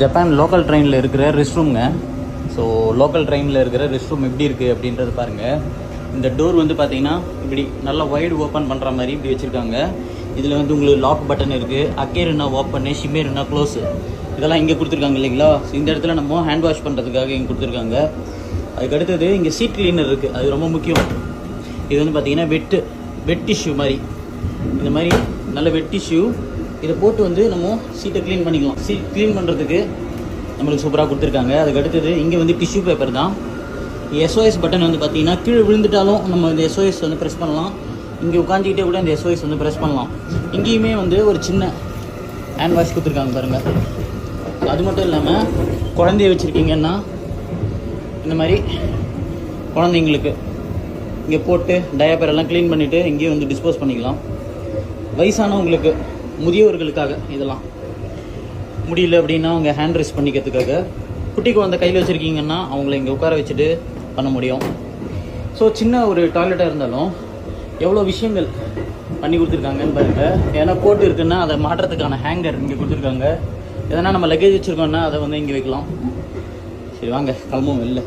Japan local ட்ரெயினில் இருக்கிற rest ரூம்ங்க so local ட்ரெயினில் இருக்கிற ரெஸ்ட் ரூம் எப்படி இருக்குது அப்படின்றது பாருங்கள் இந்த டோர் வந்து பார்த்தீங்கன்னா இப்படி நல்லா வைடு ஓப்பன் பண்ணுற மாதிரி இப்படி வச்சுருக்காங்க. இதில் வந்து உங்களுக்கு லாக் பட்டன் இருக்குது அக்கேருனா ஓப்பன் ஷிமேருனா க்ளோஸு இதெல்லாம் இங்கே கொடுத்துருக்காங்க இல்லைங்களா? இந்த இடத்துல நம்ம ஹேண்ட் வாஷ் பண்ணுறதுக்காக இங்கே கொடுத்துருக்காங்க. அதுக்கு அடுத்தது இங்கே சீட் கிளீனர் இருக்குது அது ரொம்ப முக்கியம். இது வந்து பார்த்தீங்கன்னா வெட்டு வெட் டிஷ்யூ மாதிரி. இந்த மாதிரி நல்ல வெட் டிஷ்யூ இதை போட்டு வந்து நம்ம சீட்டை க்ளீன் பண்ணிக்கலாம். சீட் க்ளீன் பண்ணுறதுக்கு நம்மளுக்கு சூப்பராக கொடுத்துருக்காங்க. அதுக்கு அடுத்தது இங்கே வந்து டிஷ்யூ பேப்பர் தான். எஸ்ஓஎஸ் பட்டன் வந்து பார்த்தீங்கன்னா கீழே விழுந்துட்டாலும் நம்ம இந்த எஸ்ஓஎஸ் வந்து ப்ரெஸ் பண்ணலாம். இங்கே உட்காந்துக்கிட்டே கூட இந்த எஸ்ஓஎஸ் வந்து ப்ரெஸ் பண்ணலாம். இங்கேயுமே வந்து ஒரு சின்ன ஹேண்ட் வாஷ் கொடுத்துருக்காங்க பாருங்கள் அது மட்டும் இல்லாமல் குழந்தைய வச்சுருக்கீங்கன்னா இந்த மாதிரி குழந்தைங்களுக்கு இங்கே போட்டு டயப்பர் எல்லாம் க்ளீன் பண்ணிவிட்டு இங்கேயே வந்து டிஸ்போஸ் பண்ணிக்கலாம். வயசானவங்களுக்கு முதியோர்களுக்காக இதெல்லாம். முடியல அப்படின்னா அவங்க ஹேண்ட் ரெஸ்ட் பண்ணிக்கிறதுக்காக. குட்டி குழந்தை கையில் வச்சுருக்கீங்கன்னா அவங்கள இங்கே உட்கார வச்சுட்டு பண்ண முடியும். ஸோ சின்ன ஒரு டாய்லெட்டாக இருந்தாலும் எவ்வளோ விஷயங்கள் பண்ணி கொடுத்துருக்காங்கன்னு பாருங்கள் ஏன்னா போட்டு இருக்குன்னா அதை மாட்டுறதுக்கான ஹேங்கர் இங்கே கொடுத்துருக்காங்க. எதனா நம்ம லக்கேஜ் வச்சுருக்கோன்னா அதை வந்து இங்கே வைக்கலாம். சரி வாங்க கிளம்பவும் வெளில.